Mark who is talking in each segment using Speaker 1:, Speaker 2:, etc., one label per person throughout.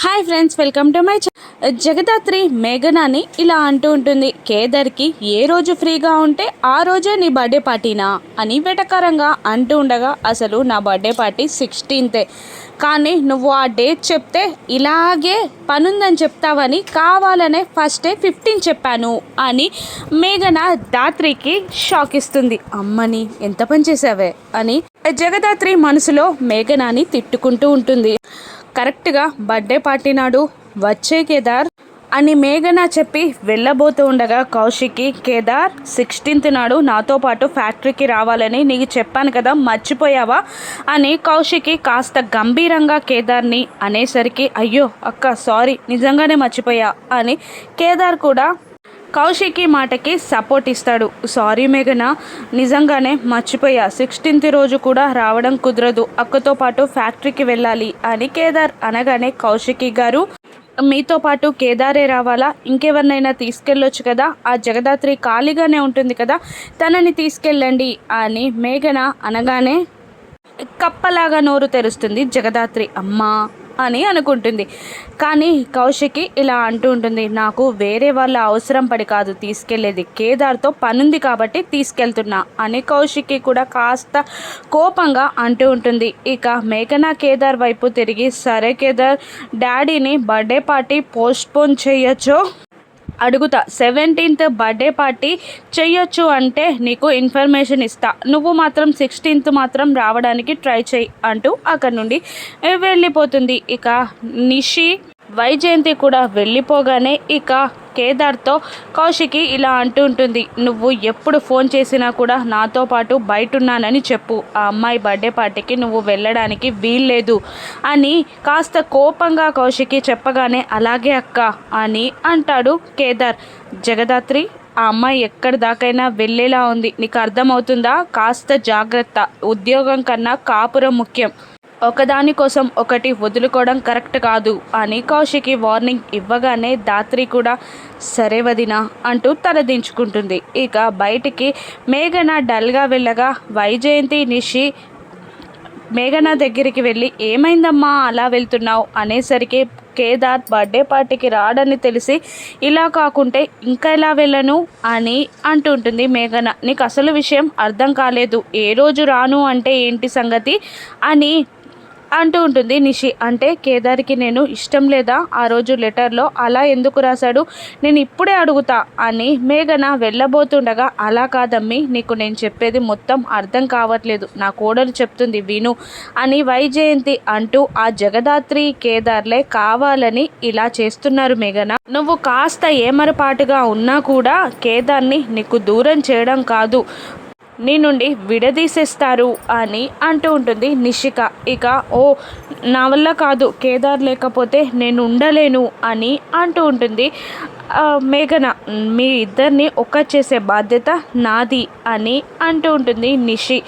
Speaker 1: Hi friends welcome to my Jagadhatri మేఘనాని ఇలా అంటూ ఉంటుంది కేదర్కి ఏ రోజు ఫ్రీగా ఉంటే ఆ రోజే నీ బర్త్డే పార్టీనా? అని వెటకారంగా అంటూ ఉండగా అసలు నా బర్త్డే పార్టీ సిక్స్టీన్తే. కానీ నువ్వు ఆ డేట్ చెప్తే ఇలాగే పనుందని చెప్తావని కావాలనే ఫస్టే ఫిఫ్టీన్ చెప్పాను అని మేఘన దాత్రికి షాక్ ఇస్తుంది. అమ్మని ఎంత పని చేసావే? అని జగదాత్రి మనసులో మేఘనాని తిట్టుకుంటూ ఉంటుంది. కరెక్ట్గా బర్త్డే పార్టీ నాడు వచ్చే కేదార్ అని మేఘన చెప్పి వెళ్ళబోతూ ఉండగా కౌశిక్కి కేదార్ సిక్స్టీన్త్ నాడు నాతో పాటు ఫ్యాక్టరీకి రావాలని నీకు చెప్పాను కదా మర్చిపోయావా? అని కౌశిక్కి కాస్త గంభీరంగా కేదార్ని అనేసరికి అయ్యో అక్క సారీ నిజంగానే మర్చిపోయా అని కేదార్ కూడా కౌశికి మాటకి సపోర్ట్ ఇస్తాడు. సారీ మేఘన నిజంగానే మర్చిపోయా. సిక్స్టీన్త్ రోజు కూడా రావడం కుదరదు. అక్కతో పాటు ఫ్యాక్టరీకి వెళ్ళాలి అని కేదార్ అనగానే కౌశికి గారు మీతో పాటు కేదారే రావాలా? ఇంకెవరినైనా తీసుకెళ్ళొచ్చు కదా? ఆ జగదాత్రి ఖాళీగానే ఉంటుంది కదా? తనని తీసుకెళ్ళండి అని మేఘన అనగానే కప్పలాగా నోరు తెరుస్తుంది జగదాత్రి. అమ్మా! అని అనుకుంటుంది. కానీ కౌశికి ఇలా అంటూ ఉంటుంది నాకు వేరే వాళ్ళ అవసరం పడి కాదు తీసుకెళ్ళేది కేదార్తో పనుంది కాబట్టి తీసుకెళ్తున్నా అని కౌశికి కూడా కాస్త కోపంగా అంటూ ఉంటుంది. ఇక మేఘనా కేదార్ వైపు తిరిగి సరే కేదార్ డాడీని బర్త్డే పార్టీ పోస్ట్పోన్ చేయొచ్చో. అడుగుతా సెవెంటీన్త్ బర్త్డే పార్టీ చెయ్యొచ్చు అంటే నీకు ఇన్ఫర్మేషన్ ఇస్తా. నువ్వు మాత్రం సిక్స్టీన్త్ మాత్రం రావడానికి ట్రై చెయ్యి అంటూ అక్కడ నుండి వెళ్ళిపోతుంది. ఇక నిషి వైజయంతి కూడా వెళ్ళిపోగానే ఇక కేదార్తో కౌశికి ఇలా అంటూ ఉంటుంది నువ్వు ఎప్పుడు ఫోన్ చేసినా కూడా నాతో పాటు బయట ఉన్నానని చెప్పు. ఆ అమ్మాయి బర్త్డే పార్టీకి నువ్వు వెళ్ళడానికి వీల్లేదు అని కాస్త కోపంగా కౌశికి చెప్పగానే అలాగే అక్క అని అంటాడు కేదార్. జగదాత్రి ఆ అమ్మాయి ఎక్కడి దాకైనా వెళ్ళేలా ఉంది. నీకు అర్థమవుతుందా? కాస్త జాగ్రత్త. ఉద్యోగం కన్నా కాపురం ముఖ్యం. ఒకదాని కోసం ఒకటి వదులుకోవడం కరెక్ట్ కాదు అని కౌశికి వార్నింగ్ ఇవ్వగానే దాత్రి కూడా సరే వదినా అంటూ తలదించుకుంటుంది. ఇక బయటికి మేఘన డల్గా వెళ్ళగా వైజయంతి నిషి మేఘన దగ్గరికి వెళ్ళి ఏమైందమ్మా? అలా వెళ్తున్నావు? అనేసరికి కేదార్ బర్త్డే పార్టీకి రాడని తెలిసి ఇలా కాకుంటే ఇంకా ఎలా వెళ్ళను? అని అంటుంటుంది మేఘన. నీకు అసలు విషయం అర్థం కాలేదు. ఏ రోజు రాను అంటే ఏంటి సంగతి? అని అంటూ ఉంటుంది. నిషి అంటే కేదార్కి నేను ఇష్టం లేదా? ఆ రోజు లెటర్లో అలా ఎందుకు రాశాడు? నేను ఇప్పుడే అడుగుతా అని మేఘన వెళ్ళబోతుండగా అలా కాదమ్మి నీకు నేను చెప్పేది మొత్తం అర్థం కావట్లేదు. నా కోడలు చెప్తుంది విను అని వైజయంతి అంటూ ఆ జగదాత్రి కేదార్లే కావాలని ఇలా చేస్తున్నారు మేఘన. నువ్వు కాస్త ఏమరపాటుగా ఉన్నా కూడా కేదార్ని నీకు దూరం చేయడం కాదు. నీ నుండి విడదీసేస్తారు అని అంటూ ఉంటుంది నిషిక. ఇక ఓ నా వల్ల కాదు కేదార్ లేకపోతే నేను ఉండలేను అని అంటూ ఉంటుంది మేఘన. మీ ఇద్దరిని ఒక్క చేసే బాధ్యత నాది అని అంటూ ఉంటుంది నిషి.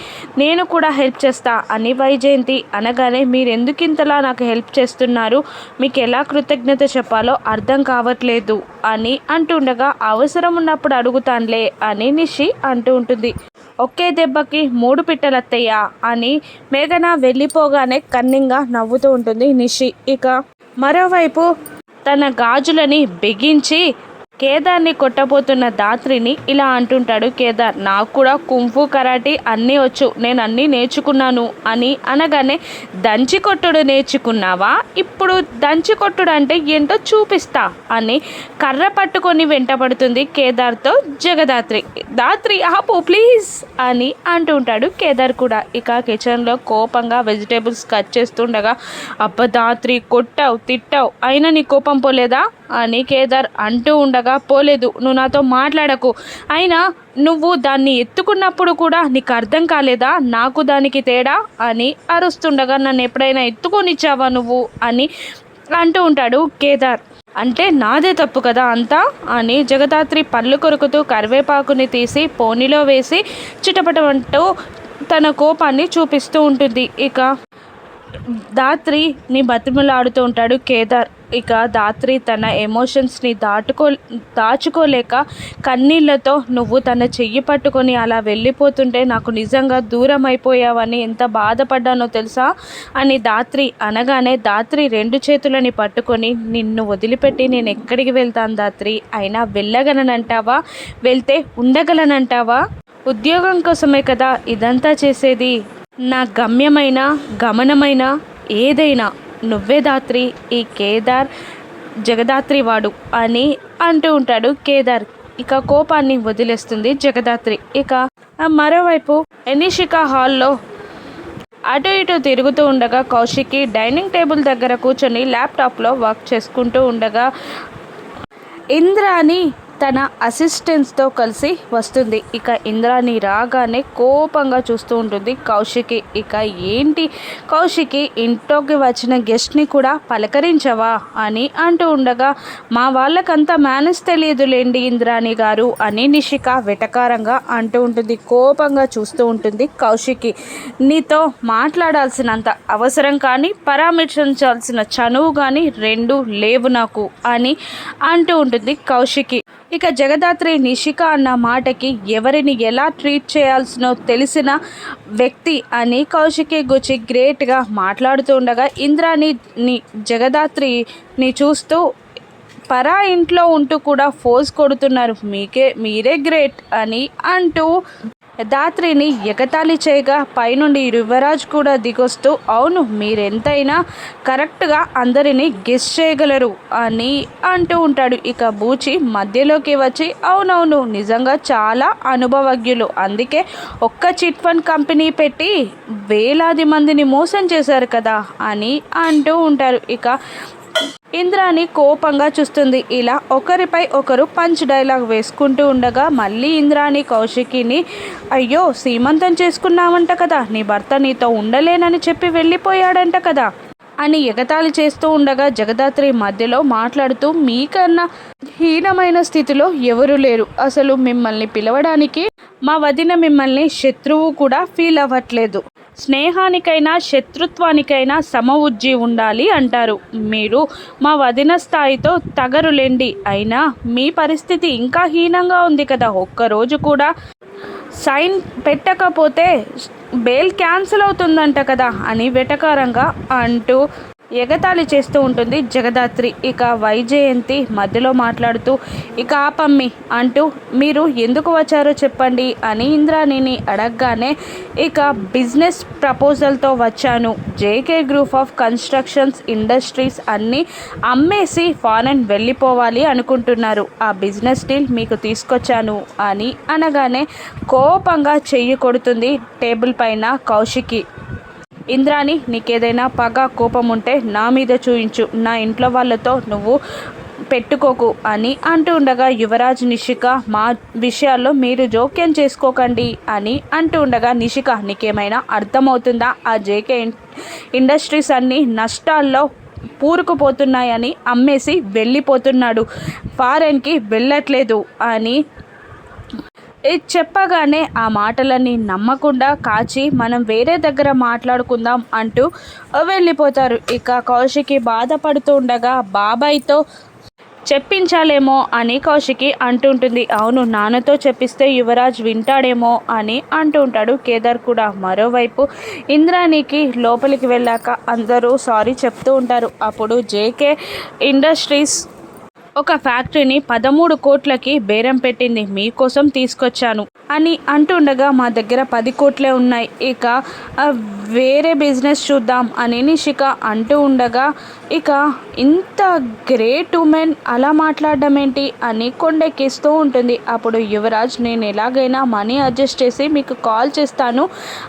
Speaker 1: నేను కూడా హెల్ప్ చేస్తా అని వైజయంతి అనగానే మీరు ఎందుకు ఇంతలా నాకు హెల్ప్ చేస్తున్నారు? మీకు ఎలా కృతజ్ఞత చెప్పాలో అర్థం కావట్లేదు అని అంటుండగా అవసరం ఉన్నప్పుడు అడుగుతానులే అని నిషి అంటూ ఉంటుంది. ఒకే దెబ్బకి మూడు పిట్టలత్తయ్యా అని మేఘన వెళ్ళిపోగానే కన్నింగా నవ్వుతూ ఉంటుంది నిషి. ఇక మరోవైపు తన గాజులని బిగించి కేదార్ని కొట్టబోతున్న దాత్రిని ఇలా అంటుంటాడు కేదార్ నాకు కూడా కుంఫు కరాటీ అన్నీ వచ్చు. నేను అన్నీ నేర్చుకున్నాను అని అనగానే దంచి కొట్టుడు నేర్చుకున్నావా? ఇప్పుడు దంచి కొట్టుడు అంటే ఏంటో చూపిస్తా అని కర్ర పట్టుకొని వెంటపడుతుంది కేదార్తో జగదాత్రి. దాత్రి ఆపు ప్లీజ్ అని అంటుంటాడు కేదార్ కూడా. ఇక కిచెన్లో కోపంగా వెజిటేబుల్స్ కట్ చేస్తుండగా అబ్బ దాత్రి కొట్టావు తిట్టావు అయినా నీ కోపం పోలేదా? అని కేదార్ అంటూ ఉండగా పోలేదు. నువ్వు నాతో మాట్లాడకు. అయినా నువ్వు దాన్ని ఎత్తుకున్నప్పుడు కూడా నీకు అర్థం కాలేదా? నాకు దానికి తేడా? అని అరుస్తుండగా నన్ను ఎప్పుడైనా ఎత్తుకొనిచ్చావా నువ్వు? అని అంటూ ఉంటాడు కేదార్. అంటే నాదే తప్పు కదా అంతా? అని జగదాత్రి పళ్ళు కొరుకుతూ కరివేపాకుని తీసి పోనీలో వేసి చిటపటమంటూ తన కోపాన్ని చూపిస్తూ ఉంటుంది. ఇక దాత్రి నీ బతిమలాడుతూ ఉంటాడు కేదార్. ఇక దాత్రి తన ఎమోషన్స్ని దాటుకో దాచుకోలేక కన్నీళ్ళతో నువ్వు తన చెయ్యి పట్టుకొని అలా వెళ్ళిపోతుంటే నాకు నిజంగా దూరం అయిపోయావని ఎంత బాధపడ్డానో తెలుసా? అని దాత్రి అనగానే దాత్రి రెండు చేతులని పట్టుకొని నిన్ను వదిలిపెట్టి నేను ఎక్కడికి వెళ్తాను దాత్రి? అయినా వెళ్ళగలనంటావా? వెళ్తే ఉండగలనంటావా? ఉద్యోగం కోసమే కదా ఇదంతా చేసేది? నా గమ్యమైన గమనమైన ఏదైనా నువ్వే దాత్రి ఈ కేదార్ జగదాత్రి వాడు అని అంటూ ఉంటాడు. కేదార్ ఇక కోపాన్ని వదిలేస్తుంది జగదాత్రి. ఇక మరోవైపు ఎనిషిక హాల్లో అటు ఇటు తిరుగుతూ ఉండగా కౌశికి డైనింగ్ టేబుల్ దగ్గర కూర్చొని ల్యాప్టాప్లో వర్క్ చేసుకుంటూ ఉండగా ఇంద్రాని తన అసిస్టెంట్స్తో కలిసి వస్తుంది. ఇక ఇంద్రాని రాగానే కోపంగా చూస్తూ ఉంటుంది. కౌశికి ఇక ఏంటి? కౌశికి ఇంట్లోకి వచ్చిన గెస్ట్ని కూడా పలకరించవా అని అంటూ ఉండగా మా వాళ్ళకంతా మేనేజ్ తెలియదులేండి ఇంద్రాణి గారు అని నిషిక వెటకారంగా అంటూ ఉంటుంది. కోపంగా చూస్తూ ఉంటుంది కౌశికి. నీతో మాట్లాడాల్సినంత అవసరం కానీ పరామర్శించాల్సిన చనువు కానీ రెండు లేవు నాకు అని అంటూ ఉంటుంది కౌశికి. ఇక జగదాత్రి నిషిక అన్న మాటకి ఎవరిని ఎలా ట్రీట్ చేయాల్సినో తెలిసిన వ్యక్తి అని కౌశికి గుచి గ్రేట్గా మాట్లాడుతూ ఉండగా ఇంద్రాని ని జగదాత్రిని చూస్తూ పరా ఇంట్లో ఉంటూ కూడా ఫోజ్ కొడుతున్నారు. మీకే మీరే గ్రేట్ అని అంటూ దాత్రిని ఎగతాళి చేయగా పైనుండి యువరాజ్ కూడా దిగొస్తూ అవును మీరెంతైనా కరెక్ట్గా అందరినీ గెస్ చేయగలరు అని అంటూ ఉంటాడు. ఇక బూచి మధ్యలోకి వచ్చి అవునవును నిజంగా చాలా అనుభవజ్ఞులు. అందుకే ఒక్క చిట్ ఫండ్ కంపెనీ పెట్టి వేలాది మందిని మోసం చేశారు కదా అని అంటూ ఉంటారు. ఇక ఇంద్రాని కోపంగా చూస్తుంది. ఇలా ఒకరిపై ఒకరు పంచ్ డైలాగ్ వేసుకుంటూ ఉండగా మళ్ళీ ఇంద్రాని కౌశికిని అయ్యో సీమంతం చేసుకున్నావంట కదా నీ భర్త నీతో ఉండలేనని చెప్పి వెళ్ళిపోయాడంట కదా అని ఎగతాళి చేస్తూ ఉండగా జగదాత్రి మధ్యలో మాట్లాడుతూ మీకన్నా హీనమైన స్థితిలో ఎవరు లేరు. అసలు మిమ్మల్ని పిలవడానికి మా వదిన మిమ్మల్ని శత్రువు కూడా ఫీల్ అవ్వట్లేదు. స్నేహానికైనా శత్రుత్వానికైనా సమవుజ్జి ఉండాలి అంటారు. మీరు మా వదిన స్థాయితో తగరులేండి. అయినా మీ పరిస్థితి ఇంకా హీనంగా ఉంది కదా. ఒక్కరోజు కూడా సైన్ పెట్టకపోతే బెయిల్ క్యాన్సిల్ అవుతుందంట కదా అని వెటకారంగా అంటూ ఎగతాళి చేస్తూ ఉంటుంది జగదాత్రి. ఇక వైజయంతి మధ్యలో మాట్లాడుతూ ఇక ఆపమ్మి అంటూ మీరు ఎందుకు వచ్చారో చెప్పండి అని ఇంద్రాణిని అడగగానే ఇక బిజినెస్ ప్రపోజల్తో వచ్చాను. JK group of constructions industries అన్నీ అమ్మేసి ఫారెన్ వెళ్ళిపోవాలి అనుకుంటున్నారు. ఆ బిజినెస్ డీల్ మీకు తీసుకొచ్చాను అని అనగానే కోపంగా చెయ్యి కొడుతుంది టేబుల్ పైన కౌశికి. ఇంద్రాని నీకేదైనా పగ కోపం ఉంటే నా మీద చూయించు. నా ఇంట్లో వాళ్ళతో నువ్వు పెట్టుకోకు అని అంటూ ఉండగా యువరాజ్ నిషిక మా విషయాల్లో మీరు జోక్యం చేసుకోకండి అని అంటూ ఉండగా నిషిక నీకేమైనా అర్థమవుతుందా? ఆ జేకే ఇండస్ట్రీస్ అన్నీ నష్టాల్లో పూరుకుపోతున్నాయని అమ్మేసి వెళ్ళిపోతున్నాడు. ఫారెన్కి వెళ్ళట్లేదు అని ఇది చెప్పగానే ఆ మాటలని నమ్మకుండా కాచి మనం వేరే దగ్గర మాట్లాడుకుందాం అంటూ వెళ్ళిపోతారు. ఇక కౌశికి బాధపడుతూ ఉండగా బాబాయ్తో చెప్పించాలేమో అని కౌశికి అంటుంటుంది. అవును నాన్నతో చెప్పిస్తే యువరాజ్ వింటాడేమో అని అంటూ ఉంటాడు. కేదార్ కూడా మరోవైపు ఇంద్రానికి లోపలికి వెళ్ళాక అందరూ సారీ చెప్తూ ఉంటారు. అప్పుడు జేకే ఇండస్ట్రీస్ ఒక ఫ్యాక్టరీని పదమూడు కోట్లకి బేరం పెట్టింది. మీకోసం తీసుకొచ్చాను. అని అంటుండగా మా దగ్గర పది కోట్లే ఉన్నాయి. ఇక వేరే బిజినెస్ చూద్దాం అని నిషిక అంటూ ఉండగా ఇక ఇంత గ్రేట్ ఉమెన్ అలా మాట్లాడడం ఏంటి? అని కొండెక్కిస్తూ ఉంటుంది. అప్పుడు యువరాజ్ నేను ఎలాగైనా మనీ అడ్జస్ట్ చేసి మీకు కాల్ చేస్తాను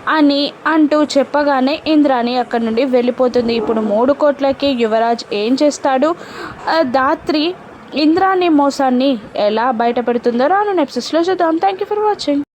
Speaker 1: అని అంటూ చెప్పగానే ఇంద్రాని అక్కడి నుండి వెళ్ళిపోతుంది. ఇప్పుడు మూడు కోట్లకి యువరాజ్ ఏం చేస్తాడు? దాత్రి ఇంద్రాని మోసాన్ని ఎలా బయటపెడుతుందో రాను నెప్సెస్లో చూద్దాం. Thank you for watching